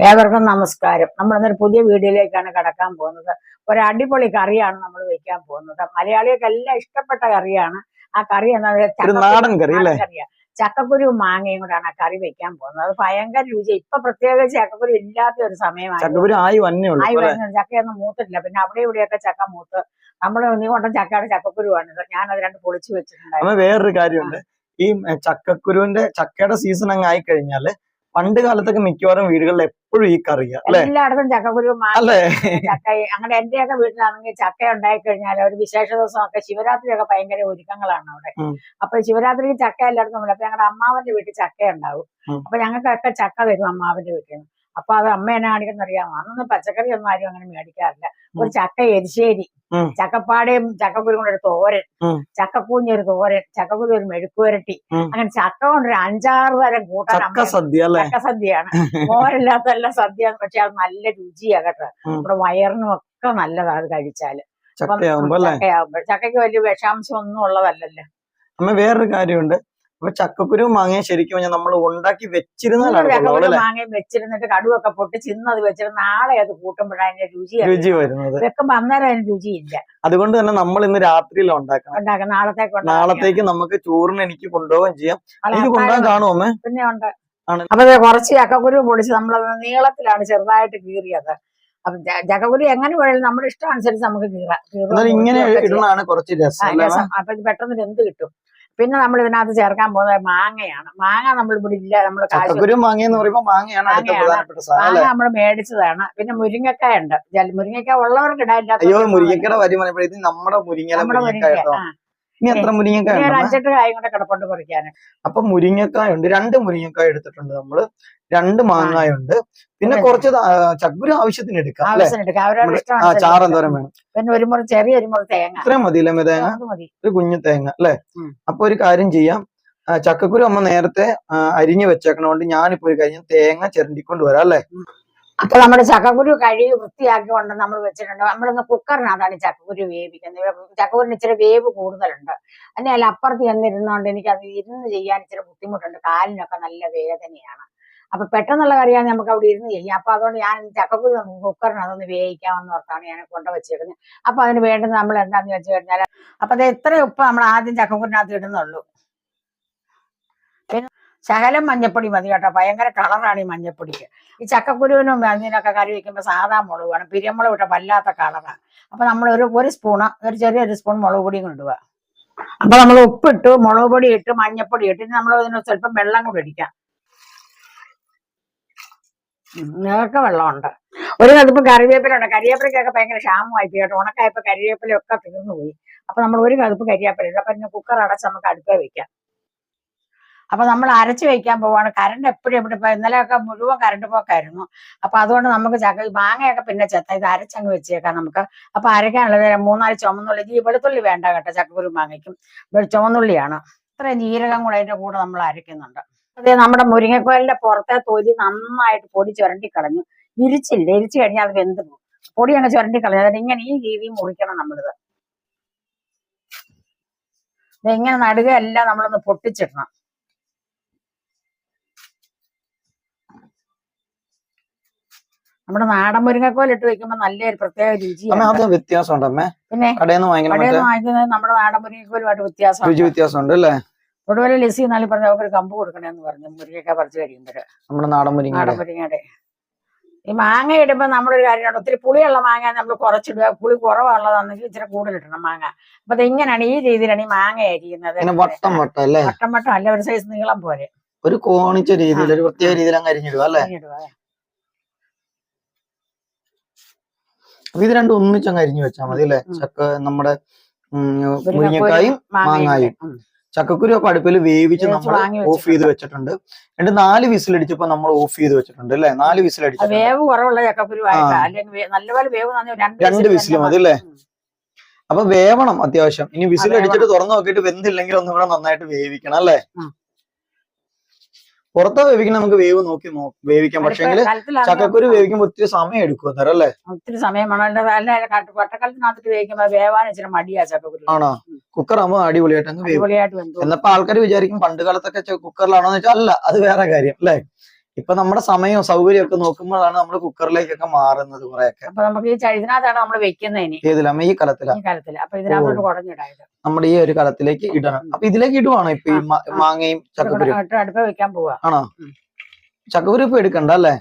ഏവർക്കും നമസ്കാരം. നമ്മൾ ഇന്നൊരു പുതിയ വീഡിയോയിലേക്കാണ് കടക്കാൻ പോകുന്നത്. ഒരു അടിപൊളി കറിയാണ് നമ്മൾ വെക്കാൻ പോകുന്നത്. മലയാളികൾക്ക് എല്ലാം ഇഷ്ടപ്പെട്ട കറിയാണ്. ആ കറി എന്നത് പറഞ്ഞാൽ ചക്കക്കുരു- മാങ്ങയും കൂടാണ് ആ കറി വെക്കാൻ പോകുന്നത്. അത് ഭയങ്കര രുചി. ഇപ്പൊ പ്രത്യേകിച്ച് ചക്കക്കുരു ഇല്ലാത്ത ഒരു സമയമാണ് ചക്കയൊന്നും മൂത്തിട്ടില്ല. പിന്നെ അവിടെ ഇവിടെയൊക്കെ ചക്ക മൂത്ത്. നമ്മൾ നീ കൊണ്ട ചക്കയുടെ ചക്കക്കുരുവാണ് ഞാൻ അത് രണ്ട് പൊളിച്ചു വെച്ചിട്ടുണ്ടായിരുന്നു. അമ്മ വേറൊരു കാര്യമുണ്ട്. ഈ ചക്കക്കുരുവിന്റെ ചക്കയുടെ സീസൺ അങ്ങ് ആയി കഴിഞ്ഞാൽ പണ്ട് കാലത്തൊക്കെ മിക്കവാറും വീടുകളിൽ എപ്പോഴും ഈ കറിയാ എല്ലായിടത്തും ചക്കക്കുരു അല്ലേ? ചക്ക അങ്ങനെ എന്റെയൊക്കെ വീട്ടിലാണെങ്കിൽ ചക്ക ഉണ്ടായി കഴിഞ്ഞാൽ ഒരു വിശേഷ ദിവസമൊക്കെ ശിവരാത്രിയൊക്കെ ഭയങ്കര ഒരുക്കങ്ങളാണ് അവിടെ. അപ്പൊ ശിവരാത്രിക്ക് ചക്ക എല്ലായിടത്തും അപ്പൊ ഞങ്ങളുടെ അമ്മാവന്റെ വീട്ടിൽ ചക്ക ഉണ്ടാവും. അപ്പൊ ഞങ്ങൾക്കൊക്കെ ചക്ക തരും അമ്മാവന്റെ വീട്ടിൽ നിന്ന്. അപ്പൊ അത് അമ്മ എന്നെ കാണിക്കുന്ന അറിയാമോ അന്നൊന്നും പച്ചക്കറി ഒന്നും ആരും അങ്ങനെ മേടിക്കാറില്ല. ഒരു ചക്ക എരിശ്ശേരി. ചക്കപ്പാടയും ചക്കക്കുരു കൊണ്ടൊരു തോരൻ ചക്കക്കൂഞ്ഞൊരു ഒരു തോരൻ ചക്കക്കുരു ഒരു മെഴുക്കുവരട്ടി അങ്ങനെ ചക്ക കൊണ്ടൊരു അഞ്ചാറ് തരം കൂട്ടാൻ ചക്ക സദ്യയാണ്. മോരില്ലാത്ത എല്ലാം സദ്യ പക്ഷെ അത് നല്ല രുചിയാ കേട്ടോ. നമ്മുടെ വയറിനും ഒക്കെ നല്ലതാണ് അത് കഴിച്ചാൽ. ചക്കയാവുമ്പോൾ ചക്കയ്ക്ക് വലിയ വിഷാംശം ഒന്നും ഉള്ളതല്ലല്ലോ. അമ്മ വേറൊരു കാര്യമുണ്ട്. അപ്പൊ ചക്കക്കുരു മാങ്ങയും ശരിക്കും പറഞ്ഞാൽ നമ്മൾ ഉണ്ടാക്കി വെച്ചിരുന്നാലാണ് മാങ്ങയും വെച്ചിരുന്നിട്ട് കടുവൊക്കെ പൊട്ടി ചിന്നത് വെച്ചിരുന്ന നാളെ അത് കൂട്ടുമ്പോഴാണ് അതിന്റെ രുചി. രുചി വരുന്നത്. വെക്കുമ്പോ അന്നേരം അതിന് രുചിയില്ല. അതുകൊണ്ട് തന്നെ നമ്മൾ ഇന്ന് രാത്രിയിൽ ഉണ്ടാക്കണം. ഉണ്ടാക്കാം നാളത്തേക്ക് നാളത്തേക്ക് നമുക്ക് ചോറിന് എനിക്ക് കൊണ്ടുപോവുകയും ചെയ്യാം. എനിക്ക് കൊണ്ടുപോകാൻ കാണുമോ പിന്നെ ഉണ്ട്. അപ്പൊ കുറച്ച് ചക്കക്കുരു പൊടിച്ച് നമ്മളത് നീളത്തിലാണ് ചെറുതായിട്ട് കീറിയത്. അപ്പൊ ചക്കക്കുരു എങ്ങനെ വേണമെങ്കിലും നമ്മുടെ ഇഷ്ടം അനുസരിച്ച് നമുക്ക് കീറാം ഇങ്ങനെ. ഇടുന്നതാണ് കുറച്ച് രസം അപ്പൊ പെട്ടെന്ന് എന്ത് കിട്ടും? പിന്നെ നമ്മൾ ഇതിനകത്ത് ചേർക്കാൻ പോകുന്നത് മാങ്ങയാണ്. മാങ്ങ നമ്മൾ ഇവിടെ ഇല്ല നമ്മൾ മാങ്ങ എന്ന് പറയുമ്പോൾ മാങ്ങയാണ് മാങ്ങ നമ്മൾ മേടിച്ചതാണ്. പിന്നെ മുരിങ്ങക്കായ ഉണ്ട്. മുരിങ്ങക്കായ ഉള്ളവർക്ക് ഇടാനില്ലാത്ത നമ്മുടെ മുരിങ്ങ. ഇനി എത്ര മുരിങ്ങക്കായ അഞ്ചെട്ട് കായും കൂടെ കിടപ്പുണ്ട് പറിക്കാൻ അപ്പൊ മുരിങ്ങക്കായ ഉണ്ട്. രണ്ട് മുരിങ്ങക്കായ എടുത്തിട്ടുണ്ട് നമ്മൾ. രണ്ട് മാങ്ങായ ഉണ്ട്. പിന്നെ കുറച്ച് ചക്കുരു ആവശ്യത്തിന് എടുക്കാം ആ ചാറെന്തോരം വേണം? പിന്നെ ഒരു മുറി ചെറിയ ഒരു മുറി തേങ്ങ. ഇത്രയും മതി അല്ലേ തേങ്ങ? ഒരു കുഞ്ഞു തേങ്ങ അല്ലെ. അപ്പൊ ഒരു കാര്യം ചെയ്യാം. ചക്കക്കുരു അമ്മ നേരത്തെ അരിഞ്ഞു വെച്ചേക്കണോണ്ട് ഞാനിപ്പോ ഒരു കാര്യം തേങ്ങ ചിരണ്ടിക്കൊണ്ട് വരാം അല്ലെ? അപ്പൊ നമ്മുടെ ചക്കക്കുരു കഴുകി വൃത്തിയാക്കി കൊണ്ട് നമ്മൾ വെച്ചിട്ടുണ്ട്. നമ്മളിന്ന് കുക്കറിനകത്താണ് ചക്കക്കുരു വേവിക്കുന്നത്. ചക്കക്കുരിന് ഇച്ചിരി വേവ് കൂടുതലുണ്ട്. അല്ല അപ്പുറത്ത് ചെന്നിരുന്നോണ്ട് എനിക്ക് അത് ഇരുന്ന് ചെയ്യാൻ ഇച്ചിരി ബുദ്ധിമുട്ടുണ്ട്. കാലിനൊക്കെ നല്ല വേദനയാണ്. അപ്പൊ പെട്ടെന്നുള്ള കറിയാണ് നമുക്ക് അവിടെ ഇരുന്ന് ചെയ്യാം. അപ്പൊ അതുകൊണ്ട് ഞാൻ ചക്കക്കുരു നമുക്ക് കുക്കറിനകത്തൊന്ന് വേവിക്കാമെന്ന് ഓർത്താണ് ഞാൻ കൊണ്ട് വെച്ചിരുന്നത് അപ്പൊ അതിന് വേണ്ടുന്ന നമ്മൾ എന്താന്ന് വെച്ച് കഴിഞ്ഞാൽ അപ്പൊ അത് എത്ര ഉപ്പ് നമ്മൾ ആദ്യം ചക്കക്കുരിനകത്ത് ഇടുന്നുള്ളൂ. ശകലം മഞ്ഞപ്പൊടി മതി കേട്ടോ. ഭയങ്കര കളറാണ് ഈ മഞ്ഞപ്പൊടിക്ക്. ഈ ചക്കക്കുരുവിനും അതിനൊക്കെ കറി വെക്കുമ്പോൾ സാധാ മുളക് വേണം പിരിയമുളക് ഇട്ട വല്ലാത്ത കളറാണ് അപ്പൊ നമ്മൾ ഒരു ഒരു സ്പൂണ് ഒരു ചെറിയൊരു സ്പൂൺ മുളക് പൊടിയും കൊണ്ടുപോവുക അപ്പൊ നമ്മൾ ഉപ്പിട്ടു മുളക് പൊടി ഇട്ട് മഞ്ഞപ്പൊടി ഇട്ട് നമ്മൾ ഇതിന് സ്വല്പം വെള്ളം കൂടി ഇടിക്കാം നിങ്ങൾക്ക് വെള്ളമുണ്ട്. ഒരു കതുപ്പ് കറിവേപ്പിലുണ്ട് കരിവേപ്പിലൊക്കെ ഭയങ്കര ക്ഷാമമായി കേട്ടോ. ഉണക്കായപ്പോ കരിവേപ്പിലൊക്കെ തീർന്നു പോയി അപ്പൊ നമ്മൾ ഒരു കടുപ്പ് കരിവേപ്പില ഇടും. അപ്പൊ ഇനി കുക്കർ അടച്ച് നമുക്ക് അടുപ്പേ വെക്കാം. അപ്പൊ നമ്മൾ അരച്ച് വെക്കാൻ പോവാണ്. കറണ്ട് എപ്പോഴും എവിടെ പോയി ഇന്നലെയൊക്കെ മുഴുവൻ കറണ്ട് പോക്കായിരുന്നു. അപ്പൊ അതുകൊണ്ട് നമുക്ക് ചക്ക മാങ്ങയൊക്കെ പിന്നെ ചെത്ത ഇത് അരച്ചങ്ങ് വെച്ചേക്കാം നമുക്ക്. അപ്പൊ അരയ്ക്കാനുള്ളത് മൂന്നാൽ ചുമന്നുള്ളി. ഈ വെളുത്തുള്ളി വേണ്ട കേട്ടോ ചക്കക്കുരു മാങ്ങയ്ക്കും. ചുമന്നുള്ളിയാണ്. ഇത്രയും ജീരകം കൂടെ അതിന്റെ കൂടെ നമ്മൾ അരയ്ക്കുന്നുണ്ട് അതെ നമ്മുടെ മുരിങ്ങക്കോലിന്റെ പുറത്തെ തൊലി നന്നായിട്ട് പൊടി ചുരണ്ടി കളഞ്ഞു. ഇരിച്ചില്ല? ഇരിച്ചു കഴിഞ്ഞാൽ അത് പോകും. പൊടി അങ്ങ് ചുരണ്ടി കളഞ്ഞു. അതിന് ഇങ്ങനെ ഈ രീതിയിൽ മുറിക്കണം നമ്മളിത്. ഇത് ഇങ്ങനെ നടുക എല്ലാം നമ്മളൊന്ന് പൊട്ടിച്ചിടണം. നമ്മുടെ നാടൻ മുരിങ്ങക്കോൽ ഇട്ട് വെക്കുമ്പോ നല്ലൊരു പ്രത്യേക അത് വ്യത്യാസമുണ്ട് അമ്മേ. പിന്നെ കടയിൽ നിന്ന് വാങ്ങിക്കുന്നത് നമ്മുടെ നാടൻ മുരിങ്ങക്കോലുമായിട്ട് വ്യത്യാസം രുചി വ്യത്യാസമുണ്ട് അല്ലേ? ഒടുവിൽ ലിസി എന്നാലും പറഞ്ഞ അവർക്ക് കമ്പ് കൊടുക്കണേന്ന് പറഞ്ഞു മുരിങ്ങക്ക പറിച്ചു കഴിയുമ്പോൾ നമ്മുടെ നാടൻ മുരിങ്ങയുടെ. നാടൻ മുരിങ്ങയുടെ. ഈ മാങ്ങ ഇടുമ്പോൾ നമ്മളൊരു കാര്യമാണ് ഒത്തിരി പുളിയുള്ള മാങ്ങ നമ്മൾ കുറച്ചിടുക പുളി കുറവുള്ളതാണെങ്കിൽ ഇച്ചിരി കൂടുതലിടണം മാങ്ങ. അപ്പൊ അത് ഇങ്ങനെയാണ് ഈ രീതിയിലാണ് ഈ മാങ്ങ അരിയുന്നത്. വട്ടം വട്ടം അല്ലേ? വട്ടം വട്ടം അല്ല ഒരു സൈസ് നീളം പോലെ. ഒരു കോണിച്ച രീതിയിൽ ഒരു പ്രത്യേക രീതിയിൽ അങ്ങ് അരിഞ്ഞിടുക അല്ലേ അരിഞ്ഞിടുക. അപ്പൊ ഇത് രണ്ടും ഒന്നിച്ചങ്ങ് അരിഞ്ഞു വെച്ചാൽ മതി അല്ലെ? ചക്ക നമ്മുടെ മുരിങ്ങക്കായും മാങ്ങയും. ചക്കക്കുരു ഒക്കെ അടുപ്പിൽ വേവിച്ച് നമ്മൾ ഓഫ് ചെയ്ത് വെച്ചിട്ടുണ്ട്. രണ്ട് നാല് വിസിലടിച്ചപ്പോ നമ്മൾ ഓഫ് ചെയ്ത് വെച്ചിട്ടുണ്ട് അല്ലെ? നാല് വിസിൽ വിസിലടിച്ചിട്ടുണ്ട്. വേവ് കുറവുള്ള ചക്കക്കുരു നല്ലപോലെ വേവ് രണ്ട് വിസിൽ വിസിൽ മതി അല്ലെ. അപ്പൊ വേവണം അത്യാവശ്യം. ഇനി വിസിൽ അടിച്ചിട്ട് തുറന്നു നോക്കിയിട്ട് വെന്തില്ലെങ്കിൽ ഒന്നും കൂടെ നന്നായിട്ട് വേവിക്കണം അല്ലേ. പുറത്ത് വേവിക്കണം നമുക്ക് വേവ് നോക്കി വേവിക്കാം. പക്ഷെങ്കിൽ ചക്കക്കുരു വേവിക്കുമ്പോൾ ഒത്തിരി സമയം എടുക്കും അന്നേരം അല്ലേ? ഒത്തിരി സമയം വട്ടക്കാലത്തിനകത്തിട്ട് വേവിക്കുമ്പോ വേവാൻ ഇച്ചിരി മടിയാ ചക്കക്കുരു. ആണോ? കുക്കർ ആകുമ്പോൾ അടിപൊളിയായിട്ട് അങ്ങ് വേവും. എന്നപ്പോ ആൾക്കാർ വിചാരിക്കും പണ്ട് കാലത്തൊക്കെ ചെ- കുക്കറിലാണോ എന്ന് വെച്ചാൽ അല്ല അത് വേറെ കാര്യം അല്ലേ? ഇപ്പൊ നമ്മുടെ സമയവും സൗകര്യം ഒക്കെ നോക്കുമ്പോഴാണ് നമ്മൾ കുക്കറിലേക്കൊക്കെ മാറുന്നത് കുറെയൊക്കെ. അപ്പൊ നമുക്ക് ഈ ഇതിനകത്താണ് നമ്മൾ വെക്കുന്നതിന് ഈ കാലത്തിൽ. അപ്പൊ കുടഞ്ഞിടായത്. നമ്മുടെ ഈ ഒരു കലത്തിലേക്ക് ഇടണം. അപ്പൊ ഇതിലേക്ക് ഇടുവാണോ ഇപ്പൊ ഈ മാങ്ങയും ചക്കക്കുരു? അടുപ്പ് വെക്കാൻ പോവാ. ആണോ. ചക്കക്കുരു ഇപ്പൊ എടുക്കണ്ട അല്ലേ.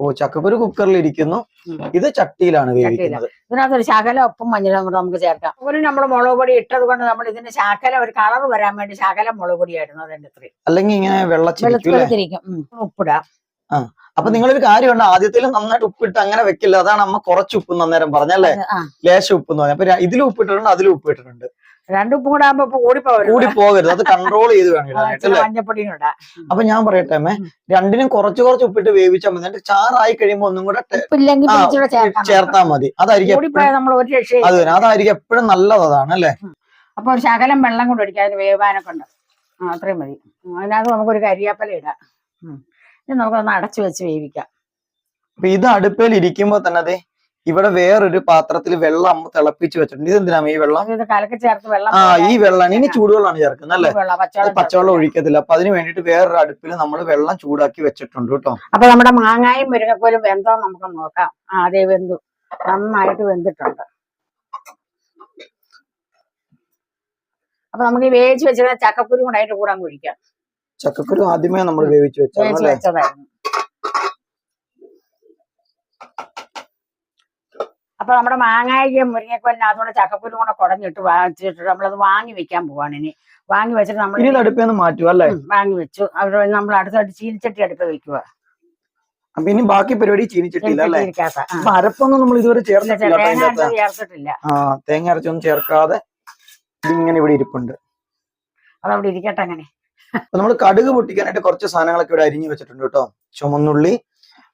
ഓ ചക്കക്കുരു കുക്കറിൽ ഇരിക്കുന്നു ഇത് ചട്ടിയിലാണ് വേവിക്കുന്നത്. ഇതിനകത്ത് ഒരു ശകല ഒപ്പം മഞ്ഞളും കൂടെ നമുക്ക് ചേർക്കാം. ഒരു നമ്മൾ മുളക് പൊടി ഇട്ടത് കൊണ്ട് നമ്മൾ ഇതിന് ശകല ഒരു കളർ വരാൻ വേണ്ടി ശകല മുളക് പൊടിയായിരുന്നു അതിന്റെ ഇത്രയും അല്ലെങ്കിൽ ഇങ്ങനെ വെള്ളത്തിരിക്കും. ഉപ്പിടാം. അപ്പൊ നിങ്ങളൊരു കാര്യമുണ്ട്. ആദ്യത്തിൽ നന്നായിട്ട് ഉപ്പിട്ട് അങ്ങനെ വെക്കില്ല. അതാണ് അമ്മ കുറച്ച് ഉപ്പ് അന്നേരം പറഞ്ഞല്ലേ ആ. ലേശം ഉപ്പ് എന്ന് പറഞ്ഞു അപ്പൊ ഇതിലും ഉപ്പിട്ടിട്ടുണ്ട് അതിലും ഉപ്പിട്ടിട്ടുണ്ട്. രണ്ട് കൂടെ ആകുമ്പോ കൂടി പോകരുത് അത് കൺട്രോൾ ചെയ്ത് വേണം മഞ്ഞപ്പൊടിയും ഇടാം അപ്പൊ ഞാൻ പറയട്ടെ അമ്മേ രണ്ടിനും കുറച്ച് കുറച്ച് ഉപ്പിട്ട് വേവിച്ചാൽ മതി. എന്നിട്ട് ചാറായി കഴിയുമ്പോ ഒന്നും കൂടെ ചേർത്താ മതി. അതായിരിക്കും അത് തന്നെ. അതായിരിക്കും എപ്പോഴും നല്ലത് അതാണ് അല്ലേ? അപ്പൊ ഒരു ശകലം വെള്ളം കൊണ്ട് ഒഴിക്കാം. അതിന് വേവാനൊക്കെ ഉണ്ട്. അത്രയും മതി. അതിനകത്ത് നമുക്കൊരു കരിയാപ്പല ഇടാം. ഇനി നമുക്കൊന്ന് അടച്ചു വെച്ച് വേവിക്കാം. അപ്പൊ ഇത് അടുപ്പേൽ ഇരിക്കുമ്പോ തന്നെ അതെ ഇവിടെ വേറൊരു പാത്രത്തിൽ വെള്ളം അമ്മ തിളപ്പിച്ച് വെച്ചിട്ടുണ്ട്. ഇതെന്തിനാ ഈ വെള്ളം? ആ ഈ വെള്ളം ഇനി ചൂടുവെള്ളമാണ് ചേർക്കുന്നത് അല്ലേ? പച്ചവെള്ളം ഒഴിക്കത്തില്ല. അപ്പൊ അതിന് വേണ്ടിട്ട് വേറൊരു അടുപ്പിൽ നമ്മൾ വെള്ളം ചൂടാക്കി വെച്ചിട്ടുണ്ട് കേട്ടോ. അപ്പൊ നമ്മുടെ മാങ്ങായും മുരിങ്ങക്കോലും വെന്തോ നമുക്ക് നോക്കാം. അതേ വെന്തു. നന്നായിട്ട് വെന്തിട്ടുണ്ട്. അപ്പൊ നമുക്ക് ഈ വേവിച്ച് വെച്ചിരുന്ന ചക്കക്കുരു കൂടായിട്ട് കൂടാൻ കുഴിക്കാം ഒഴിക്കാം. ചക്കക്കുരു ആദ്യമേ നമ്മൾ വേവിച്ച് വെച്ചു വെച്ചതായിരുന്നു. അപ്പൊ നമ്മുടെ മാങ്ങായും അതുകൊണ്ട് ചക്കക്കുരു കൂടെ കുടഞ്ഞിട്ട് വാങ്ങിച്ചിട്ട് നമ്മളത് വാങ്ങി വെക്കാൻ പോവാണ് ഇനി. വാങ്ങി വെച്ചിട്ട് നമ്മൾ അടുപ്പിൽ നിന്ന് മാറ്റുക അല്ലേ? വാങ്ങി വെച്ചു. അവിടെ നമ്മൾ അടുത്തായിട്ട് ചീനിച്ചട്ടി അടുപ്പ് വെക്കുക അപ്പൊ ഇനി ബാക്കി പരിപാടി ചീനിച്ചിട്ടില്ല അപ്പൊ അരപ്പൊന്നും നമ്മൾ ഇതുവരെ ചേർന്നിട്ടില്ല ചേർത്തിട്ടില്ല ആ തേങ്ങ അരച്ചൊന്നും ചേർക്കാതെ ഇതിങ്ങനെ ഇവിടെ ഇരിപ്പുണ്ട്. അതവിടെ ഇരിക്കട്ടെ അങ്ങനെ. നമ്മൾ കടുക് പൊട്ടിക്കാനായിട്ട് കുറച്ച് സാധനങ്ങളൊക്കെ ഇവിടെ അരിഞ്ഞു വെച്ചിട്ടുണ്ട് കേട്ടോ. ചുമന്നുള്ളി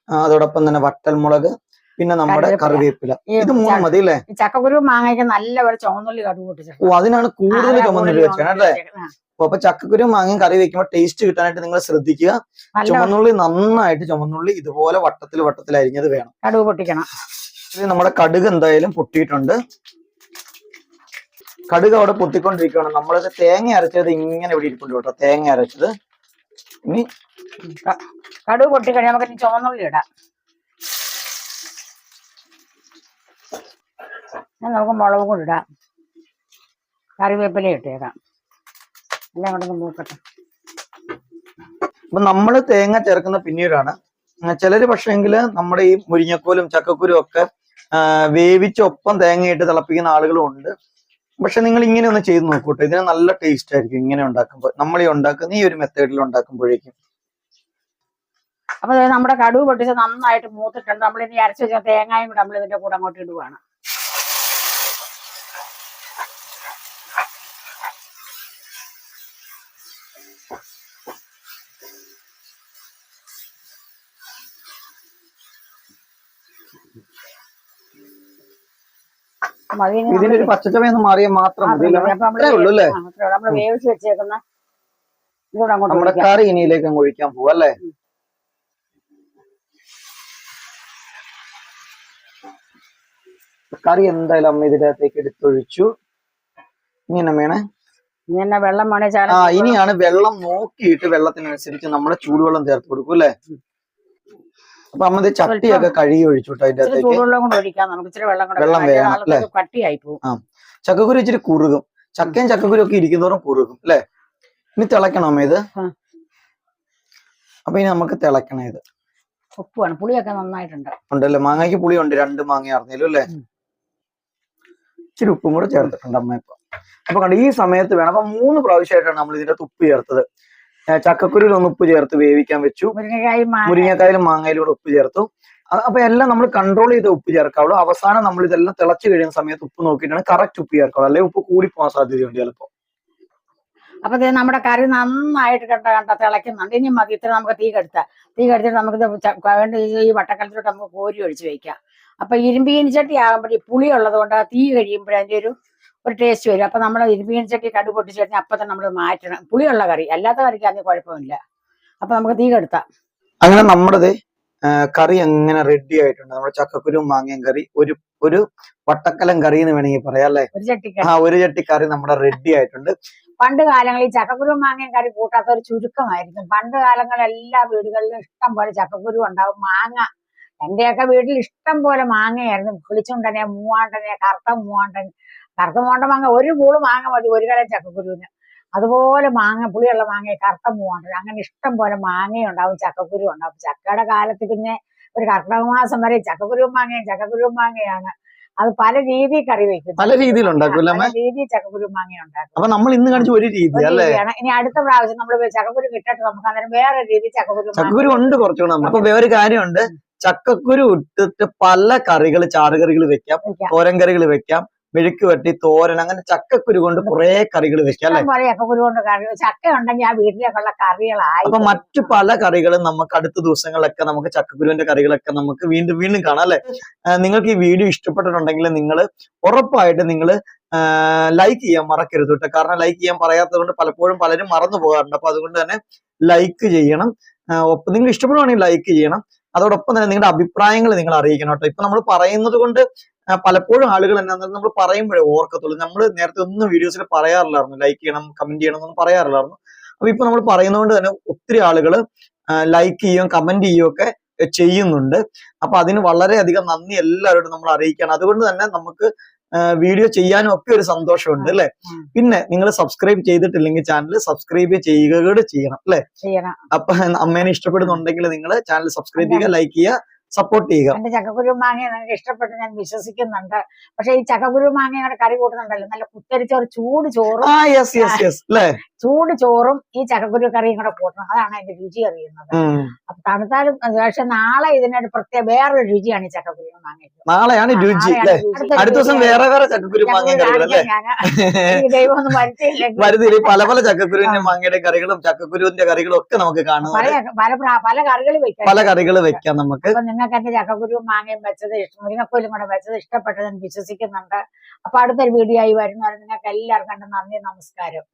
അതോടൊപ്പം തന്നെ വട്ടൽമുളക് പിന്നെ നമ്മുടെ കറിവേപ്പില. ഇത് മൂന്നും മതി അല്ലേ ചക്കക്കുരു മാങ്ങയ്ക്ക് നല്ല പോലെ ചുവന്നുള്ളി കടുക് പൊട്ടിച്ചു ഓ അതിനാണ് കൂടുതൽ ചുമന്നുള്ളി വെച്ചത് അല്ലേ? അപ്പൊ ചക്കക്കുരു മാങ്ങയും കറി വെക്കുമ്പോൾ ടേസ്റ്റ് കിട്ടാനായിട്ട് നിങ്ങൾ ശ്രദ്ധിക്കുക. ചുമന്നുള്ളി നന്നായിട്ട് ചുമന്നുള്ളി ഇതുപോലെ വട്ടത്തിൽ വട്ടത്തിൽ അരിഞ്ഞത് വേണം. കടുക് പൊട്ടിക്കണം. നമ്മുടെ കടുക് എന്തായാലും പൊട്ടിയിട്ടുണ്ട്. കടുക് അവിടെ പൊട്ടിക്കൊണ്ടിരിക്കുകയാണ്. നമ്മൾ തേങ്ങ അരച്ചത് ഇങ്ങനെ ഇവിടെ ഇരിപ്പുണ്ട് കേട്ടോ തേങ്ങ അരച്ചത്. ഇനി കടുവ കടുക് പൊട്ടിക്കഴിഞ്ഞാൽ നമുക്ക് ചുമന്നുള്ളി ചുവന്നുള്ളി ഇടാം. നമുക്ക് മുളകും കൂടി ഇടാം. കറിവേപ്പില ഇട്ടേക്കാം. എല്ലാം കൂടെ നോക്കട്ടെ മൂക്കട്ടെ. അപ്പൊ നമ്മൾ തേങ്ങ ചേർക്കുന്ന പിന്നീടാണ്. ചിലർ ചിലര് പക്ഷേങ്കിൽ നമ്മുടെ ഈ മുരിങ്ങക്കോലും ചക്കക്കുരും ഒക്കെ വേവിച്ചൊപ്പം തേങ്ങയിട്ട് തിളപ്പിക്കുന്ന ആളുകളും ഉണ്ട്. പക്ഷെ നിങ്ങൾ ഇങ്ങനെ ഒന്ന് ചെയ്ത് നോക്കൂട്ടോ. ഇതിന് നല്ല ടേസ്റ്റ് ആയിരിക്കും ഇങ്ങനെ ഉണ്ടാക്കുമ്പോൾ നമ്മൾ ഈ ഉണ്ടാക്കുന്ന ഈ ഒരു മെത്തേഡിൽ ഉണ്ടാക്കുമ്പോഴേക്കും. അപ്പൊ നമ്മുടെ കടുവ് പൊട്ടിച്ച് നന്നായിട്ട് മൂത്തിട്ടുണ്ട്. നമ്മൾ ഇനി അരച്ച് വെച്ച തേങ്ങയും കൂടെ നമ്മൾ ഇതിന്റെ കൂടെ അങ്ങോട്ട് ഇടുവാണ്. ഒരു പച്ചച്ചവയൊന്ന് മാറിയാൽ മാത്രം നമ്മൾ വേവിച്ച് വെച്ചേക്കുന്ന നമ്മുടെ കറി ഇനിയിലേക്ക് അങ്ങ് ഒഴിക്കാൻ പോവാ അല്ലേ? കറി എന്തായാലും അമ്മ ഇതിന്റെ അകത്തേക്ക് എടുത്തൊഴിച്ചു ഇങ്ങനെ വേണേ ഇനി എന്നാ വെള്ളം വേണേ ആ ഇനിയാണ് വെള്ളം നോക്കിയിട്ട് വെള്ളത്തിനനുസരിച്ച് നമ്മുടെ ചൂടുവെള്ളം ചേർത്ത് കൊടുക്കും അല്ലേ? അപ്പൊ നമ്മൾ ചട്ടിയൊക്കെ കഴുകി ഒഴിച്ചു കേട്ടോ അതിന്റെ അകത്തേക്ക് ചൂടുവെള്ളം കൂടെ ഒഴിക്കാം നമുക്ക്. ഇച്ചിരി വെള്ളം കൂടെ വെള്ളം വേണം, അല്ലേ? കട്ടിയായി പോകും. ചക്കക്കുരു ഇച്ചിരി കുറുകും. ചക്കയും ചക്കക്കുരും ഒക്കെ ഇരിക്കുന്നതോറും കുറുകും അല്ലേ? ഇനി തിളക്കണം അമ്മ ഇത്? അപ്പൊ ഇനി നമുക്ക് തിളക്കണം ഇത്. ഉപ്പുമാണ് പുളിയൊക്കെ നന്നായിട്ടുണ്ട്. ഉണ്ടല്ലേ? മാങ്ങയ്ക്ക് പുളി ഉണ്ട് രണ്ട് മാങ്ങ അറിഞ്ഞാലും അല്ലേ? ഇച്ചിരി ഉപ്പും കൂടെ ചേർത്തിട്ടുണ്ട് അമ്മ ഇപ്പൊ. അപ്പൊ കണ്ട ഈ സമയത്ത് വേണം. അപ്പൊ മൂന്ന് പ്രാവശ്യമായിട്ടാണ് നമ്മൾ ഇതിന്റെ തുപ്പ് ഉപ്പ് ചേർത്തത്. ചക്കക്കുരുവിൽ ഒന്ന് ഉപ്പ് ചേർത്ത് വേവിക്കാൻ വെച്ചു. മുരിങ്ങക്കായും മാങ്ങ. മുരിങ്ങക്കായാലും മാങ്ങയിലും കൂടെ ഉപ്പ് ചേർത്തു. അപ്പൊ എല്ലാം നമ്മൾ കൺട്രോൾ ചെയ്ത് ഉപ്പ് ചേർക്കാവുള്ളൂ. അവസാനം നമ്മൾ ഇതെല്ലാം തിളച്ചു കഴിയുന്ന സമയത്ത് ഉപ്പ് നോക്കിയിട്ടാണ് കറക്റ്റ് ഉപ്പ് ചേർക്കാവുള്ളൂ. അല്ലെങ്കിൽ ഉപ്പ് കൂടി പോകാൻ സാധ്യതയുണ്ട് ചിലപ്പോ. അപ്പൊ നമ്മുടെ കറി നന്നായിട്ട് കണ്ട കണ്ട തിളയ്ക്കുന്നുണ്ട്. ഇനി മതി ഇത്ര നമുക്ക് തീ കെടുത്താം. തീ കെടുത്തിട്ട് നമുക്ക് വേണ്ട ഈ- വട്ടക്കലത്തിലോട്ട് നമുക്ക് കോരി ഒഴിച്ച് വെക്കാം. അപ്പൊ ഇരുമ്പീൻ ചട്ടി ആകുമ്പോഴേ പുളി ഉള്ളത് കൊണ്ട് ആ തീ കഴിയുമ്പോൾ അതിന്റെ ഒരു ഒരു ടേസ്റ്റ് വരും. അപ്പൊ നമ്മൾ ഇരുമ്പീൻ ചട്ടി കടു പൊട്ടിച്ച് കഴിഞ്ഞാൽ അപ്പൊ തന്നെ നമ്മൾ മാറ്റണം. പുളിയുള്ള കറി. അല്ലാത്ത കറിക്ക് അതിന് കുഴപ്പമില്ല അപ്പൊ നമുക്ക് തീ കെടുത്താം. അങ്ങനെ നമ്മുടെ കറി എങ്ങനെ റെഡി ആയിട്ടുണ്ട്? നമ്മുടെ ചക്കക്കുരും മാങ്ങയും കറി ഒരു ഒരു വട്ടക്കലം കറി എന്ന് വേണമെങ്കിൽ പറയാം അല്ലെ? ആ ഒരു ചട്ടി കറി നമ്മുടെ റെഡി ആയിട്ടുണ്ട്. പണ്ട് കാലങ്ങളിൽ ചക്കക്കുരു മാങ്ങയും കറി കൂട്ടാത്ത ഒരു ചുരുക്കമായിരിക്കും പണ്ട് കാലങ്ങളിൽ എല്ലാ വീടുകളിലും ഇഷ്ടം പോലെ ചക്കക്കുരു ഉണ്ടാവും. മാങ്ങ. എന്റെയൊക്കെ വീട്ടിൽ ഇഷ്ടം പോലെ മാങ്ങയായിരുന്നു. കിളിച്ചുണ്ടനെ മൂവാണ്ടനെ കറുത്ത മൂവാണ്ടൻ കറുത്ത മോണ്ട മാങ്ങ ഒരു പൂൾ മാങ്ങ മതി ഒരു കലം ചക്കക്കുരുവിന്. അതുപോലെ മാങ്ങ പുളിയുള്ള മാങ്ങ കറുത്ത മൂവാണ്ടൻ അങ്ങനെ ഇഷ്ടം പോലെ മാങ്ങയുണ്ടാവും ചക്കക്കുരു ഉണ്ടാവും. ചക്കയുടെ കാലത്ത് പിന്നെ ഒരു കർക്കിടക മാസം വരെ ചക്കക്കുരുവും മാങ്ങയും ചക്കക്കുരുവും മാങ്ങയാണ്. അത് പല രീതിയിൽ കറി വെക്കും. പല രീതിയിൽ പല രീതിയിൽ ചക്കക്കുരു മാങ്ങ ഉണ്ടാക്കും. അപ്പൊ നമ്മൾ ഇന്ന് കാണിച്ച ഒരു രീതി അല്ലേ? രീതിയാണ്. ഇനി അടുത്ത പ്രാവശ്യം നമ്മൾ ചക്കക്കുരു കിട്ടട്ടെ നമുക്ക് അന്നേരം വേറെ രീതി ചക്കക്കുരു ഉണ്ട് കുറച്ചുകൂടെ അപ്പൊ വേറെ കാര്യമുണ്ട്. ചക്കക്കുരു ഇട്ടിട്ട് പല കറികൾ ചാറുകറികൾ വെക്കാം. വെക്കാം. തോരൻ കറികൾ വെക്കാം. മെഴുക്ക് വെട്ടി തോരൻ അങ്ങനെ ചക്കക്കുരു കൊണ്ട് കുറെ കറികൾ വെക്കാം അല്ലെ? ചക്കക്കുരു കൊണ്ട് കറി ചക്ക ഉണ്ടെങ്കിൽ ആ വീട്ടിലേക്കുള്ള കറികളായി അപ്പൊ മറ്റു പല കറികളും നമുക്ക് അടുത്ത ദിവസങ്ങളിലൊക്കെ നമുക്ക് ചക്കക്കുരുവിന്റെ കറികളൊക്കെ നമുക്ക് വീണ്ടും വീണ്ടും കാണാം അല്ലെ? നിങ്ങൾക്ക് ഈ വീഡിയോ ഇഷ്ടപ്പെട്ടിട്ടുണ്ടെങ്കിൽ നിങ്ങൾ ഉറപ്പായിട്ട് നിങ്ങൾ ലൈക്ക് ചെയ്യാൻ മറക്കരുത് കേട്ടോ. കാരണം ലൈക്ക് ചെയ്യാൻ പറയാത്തത് കൊണ്ട് പലപ്പോഴും പലരും മറന്നു പോകാറുണ്ട്. അപ്പൊ അതുകൊണ്ട് തന്നെ ലൈക്ക് ചെയ്യണം. ഒപ്പം നിങ്ങൾ ഇഷ്ടപ്പെടുവാണെങ്കിൽ ലൈക്ക് ചെയ്യണം. അതോടൊപ്പം തന്നെ നിങ്ങളുടെ അഭിപ്രായങ്ങൾ നിങ്ങൾ അറിയിക്കണം കേട്ടോ. ഇപ്പൊ നമ്മൾ പറയുന്നത് കൊണ്ട് പലപ്പോഴും ആളുകൾ എന്നാ നമ്മൾ പറയുമ്പോഴേ ഓർക്കത്തുള്ളൂ. നമ്മൾ നേരത്തെ ഒന്നും വീഡിയോസിൽ പറയാറില്ലായിരുന്നു. ലൈക്ക് ചെയ്യണം കമന്റ് ചെയ്യണം എന്നൊന്നും പറയാറില്ലായിരുന്നു. അപ്പൊ ഇപ്പൊ നമ്മൾ പറയുന്നതുകൊണ്ട് തന്നെ ഒത്തിരി ആളുകൾ ലൈക്ക് ചെയ്യുകയും കമന്റ് ചെയ്യുകയും ഒക്കെ ചെയ്യുന്നുണ്ട്. അപ്പൊ അതിന് വളരെയധികം നന്ദി എല്ലാവരോടും നമ്മൾ അറിയിക്കണം അതുകൊണ്ട് തന്നെ നമുക്ക് വീഡിയോ ചെയ്യാനും ഒക്കെ ഒരു സന്തോഷമുണ്ട് അല്ലെ? പിന്നെ നിങ്ങൾ സബ്സ്ക്രൈബ് ചെയ്തിട്ടില്ലെങ്കിൽ ചാനൽ സബ്സ്ക്രൈബ് ചെയ്യുക കൂടെ ചെയ്യണം അല്ലെ? അപ്പൊ അമ്മേനെ ഇഷ്ടപ്പെടുന്നുണ്ടെങ്കിൽ നിങ്ങൾ ചാനൽ സബ്സ്ക്രൈബ് ചെയ്യുക ലൈക്ക് ചെയ്യുക സപ്പോർട്ട് ചെയ്യുക. എന്റെ ചക്കക്കുരു മാങ്ങ നിങ്ങൾക്ക് ഇഷ്ടപ്പെട്ട് ഞാൻ വിശ്വസിക്കുന്നുണ്ട്. പക്ഷെ ഈ ചക്കക്കുരു മാങ്ങയുടെ കറി കൂട്ടുന്നുണ്ടല്ലോ. നല്ല കുത്തരിച്ച ഒരു ചൂട് ചോറും ചൂട് ചോറും ഈ ചക്കക്കുരു കറിയും കൂടെ കൂട്ടണം. അതാണ് എന്റെ രുചി അറിയുന്നത്. അപ്പൊ തണുത്താലും പക്ഷെ നാളെ ഇതിനൊരു പ്രത്യേക വേറൊരു രുചിയാണ് ഈ ചക്കക്കുരു മാങ്ങയ്ക്ക് നാളെയാണ് രുചി അടുത്ത ദിവസം വേറെ വേറെ ചക്കക്കുരു മാങ്ങ ദൈവം ഒന്നും പല പല ചക്കക്കുരുവിന്റെ മാങ്ങയുടെ കറികളും ചക്കക്കുരുവിന്റെ കറികളും ഒക്കെ നമുക്ക് കാണാം പല പല കറികൾ വെക്കാം. പല കറികൾ വെക്കാം നമുക്ക്. നിങ്ങൾക്ക് എന്റെ ചക്കക്കുരുവും മാങ്ങയും വെച്ചത് ഇഷ്ടം മുരിങ്ങക്കോലും കൂടെ വെച്ചത് ഇഷ്ടപ്പെട്ടതെന്ന് വിശ്വസിക്കുന്നുണ്ട്. അപ്പൊ അടുത്തൊരു വീഡിയോ ആയി വരുന്നവരെ നിങ്ങൾക്ക് എല്ലാവർക്കും നന്ദി നമസ്കാരം.